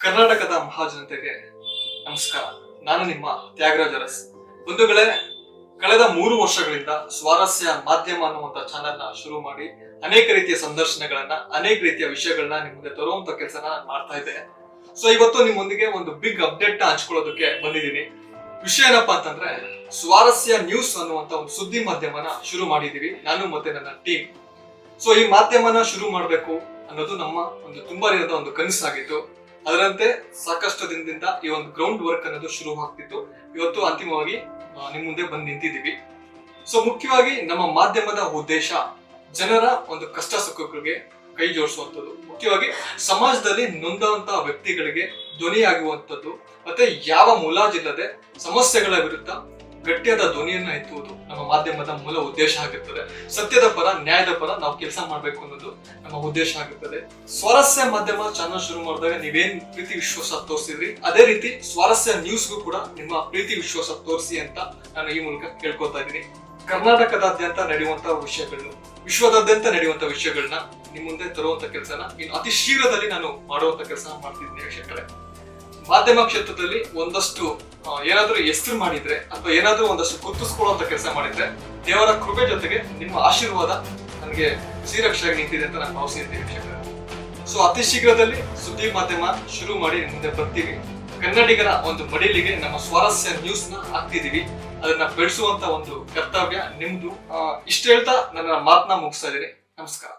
ಕರ್ನಾಟಕದ ಮಹಾಜನತೆಗೆ ನಮಸ್ಕಾರ. ನಾನು ನಿಮ್ಮ ತ್ಯಾಗರಾಜ್ ಅರಸ್ ಬಂಧುಗಳೇ, ಕಳೆದ ಮೂರು ವರ್ಷಗಳಿಂದ ಸ್ವಾರಸ್ಯ ಮಾಧ್ಯಮ ಅನ್ನುವಂತ ಚಾನೆಲ್ನ ಶುರು ಮಾಡಿ ಅನೇಕ ರೀತಿಯ ಸಂದರ್ಶನಗಳನ್ನ, ಅನೇಕ ರೀತಿಯ ವಿಷಯಗಳನ್ನ ನಿಮ್ಮ ಮುಂದೆ ತರುವಂತ ಕೆಲಸನ ಮಾಡ್ತಾ ಇದ್ದೆ. ಸೊ ಇವತ್ತು ನಿಮ್ಮೊಂದಿಗೆ ಒಂದು ಬಿಗ್ ಅಪ್ಡೇಟ್ನ ಹಂಚ್ಕೊಳ್ಳೋದಕ್ಕೆ ಬಂದಿದ್ದೀನಿ. ವಿಷಯ ಏನಪ್ಪಾ ಅಂತಂದ್ರೆ, ಸ್ವಾರಸ್ಯ ನ್ಯೂಸ್ ಅನ್ನುವಂತ ಒಂದು ಸುದ್ದಿ ಮಾಧ್ಯಮನ ಶುರು ಮಾಡಿದೀವಿ. ನಾನು ಮತ್ತೆ ನನ್ನ ಟೀಮ್ ಸೊ ಈ ಮಾಧ್ಯಮನ ಶುರು ಮಾಡಬೇಕು ಅನ್ನೋದು ನಮ್ಮ ಒಂದು ತುಂಬಾ ದಿನದ ಒಂದು ಕನಸಾಗಿತ್ತು ಅದರಂತೆ ಸಾಕಷ್ಟು ದಿನದಿಂದ ಈ ಒಂದು ಗ್ರೌಂಡ್ ವರ್ಕ್ ಅನ್ನೋದು ಶುರು ಆಗ್ತಿತ್ತು. ಇವತ್ತು ಅಂತಿಮವಾಗಿ ನಿಮ್ಮ ನಿಮ್ ಮುಂದೆ ಬಂದು ನಿಂತಿದ್ದೀವಿ. ಸೊ ಮುಖ್ಯವಾಗಿ ನಮ್ಮ ಮಾಧ್ಯಮದ ಉದ್ದೇಶ, ಜನರ ಒಂದು ಕಷ್ಟ ಸುಖಗಳಿಗೆ ಕೈ ಜೋಡಿಸುವಂಥದ್ದು. ಮುಖ್ಯವಾಗಿ ಸಮಾಜದಲ್ಲಿ ನೊಂದಂತಹ ವ್ಯಕ್ತಿಗಳಿಗೆ ಧ್ವನಿಯಾಗುವಂಥದ್ದು. ಮತ್ತೆ ಯಾವ ಮುಲಾಜಿಲ್ಲದೆ ಸಮಸ್ಯೆಗಳ ವಿರುದ್ಧ ಗಟ್ಟಿಯಾದ ಧ್ವನಿಯನ್ನ ಎತ್ತುವುದು ನಮ್ಮ ಮಾಧ್ಯಮದ ಮೂಲ ಉದ್ದೇಶ ಆಗಿರ್ತದೆ. ಸತ್ಯದ ಪರ, ನ್ಯಾಯದ ಪರ ನಾವು ಕೆಲಸ ಮಾಡಬೇಕು ಅನ್ನೋದು ನಮ್ಮ ಉದ್ದೇಶ ಆಗಿರ್ತದೆ. ಸ್ವಾರಸ್ಯ ಮಾಧ್ಯಮ ಚಾನಲ್ ಶುರು ಮಾಡಿದಾಗ ನೀವೇನ್ ಪ್ರೀತಿ ವಿಶ್ವಾಸ ತೋರಿಸಿದ್ರಿ? ಅದೇ ರೀತಿ ಸ್ವಾರಸ್ಯ ನ್ಯೂಸ್ಗೂ ಕೂಡ ನಿಮ್ಮ ಪ್ರೀತಿ ವಿಶ್ವಾಸ ತೋರಿಸಿ ಅಂತ ನಾನು ಈ ಮೂಲಕ ಕೇಳ್ಕೊತಾ ಇದ್ದೀನಿ. ಕರ್ನಾಟಕದಾದ್ಯಂತ ನಡೆಯುವಂತಹ ವಿಷಯಗಳು, ವಿಶ್ವದಾದ್ಯಂತ ನಡೆಯುವಂತಹ ವಿಷಯಗಳನ್ನ ನಿಮ್ಮ ಮುಂದೆ ತರುವಂತ ಕೆಲಸನ ಇನ್ನು ಅತಿ ಶೀಘ್ರದಲ್ಲಿ ನಾನು ಮಾಡುವಂತ ಕೆಲಸ ಮಾಡ್ತಿದ್ದೀನಿ ವೀಕ್ಷಕರೇ. ಮಾಧ್ಯಮ ಕ್ಷೇತ್ರದಲ್ಲಿ ಒಂದಷ್ಟು ಏನಾದರೂ ಹೆಸರು ಮಾಡಿದ್ರೆ ಅಥವಾ ಏನಾದರೂ ಒಂದಷ್ಟು ಗುರುತಿಸ್ಕೊಳ್ಳುವಂತ ಕೆಲಸ ಮಾಡಿದ್ರೆ ದೇವರ ಕೃಪೆ ಜೊತೆಗೆ ನಿಮ್ಮ ಆಶೀರ್ವಾದ ನನಗೆ ಶ್ರೀರಕ್ಷೆಯಾಗಿ ನಿಂತಿದೆ ಅಂತ ನಾನು ಭಾವಿಸಿದ್ದೀನಿ ವೀಕ್ಷಕರ. ಸೊ ಅತಿ ಶೀಘ್ರದಲ್ಲಿ ಸುದ್ದಿ ಮಾಧ್ಯಮ ಶುರು ಮಾಡಿ ಮುಂದೆ ಬರ್ತೀವಿ. ಕನ್ನಡಿಗರ ಒಂದು ಮಡಿಲಿಗೆ ನಮ್ಮ ಸ್ವಾರಸ್ಯ ನ್ಯೂಸ್ನ ಹಾಕ್ತಿದೀವಿ. ಅದನ್ನ ಬೆಳೆಸುವಂತ ಒಂದು ಕರ್ತವ್ಯ ನಿಮ್ದು. ಇಷ್ಟ ಹೇಳ್ತಾ ನನ್ನ ಮಾತನ್ನ ಮುಗಿಸ್ತಾ ಇದ್ದೀನಿ. ನಮಸ್ಕಾರ.